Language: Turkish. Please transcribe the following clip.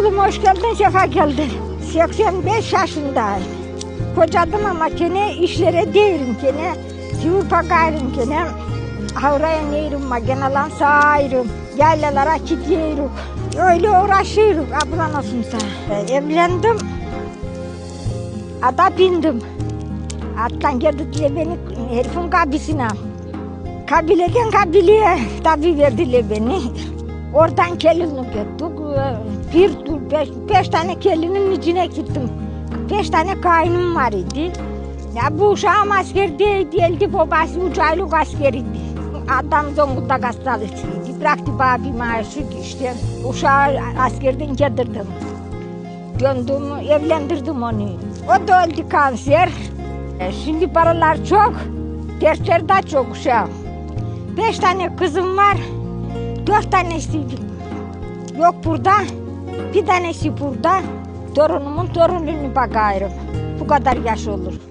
Hoş geldin, sefa geldin. 85 yaşındayım. Kocadım ama gene işlere değilim gene. Sivupa gayrım gene. Havraya neyrim, magenalan sağırım. Yaylalara gidiyorum. Öyle uğraşıyorum. Sana. E, Evlendim. Ata bindim. Attan geldi diye beni herifin kabisine. Kabileden kabileye tabi verdiler beni. Oradan gelinlik ettik. Bir, beş, beş tane gelinin içine gittim. Beş tane kaynım var idi. Ya bu uşağım asker değil, değildi. Babası üç aylık askeriydi. Adam Zonguldak hastalığıydı. Bıraktı bana bir maaşı işte. Uşağı askerden getirdim. Döndüm, evlendirdim onu. O da öldü kanser. E, Şimdi paralar çok, dersler de çok uşağım. Beş tane kızım var, dört tanesi yok burada, bir tanesi burada. Torunumun torununu bakıyorum. Bu kadar yaş olur.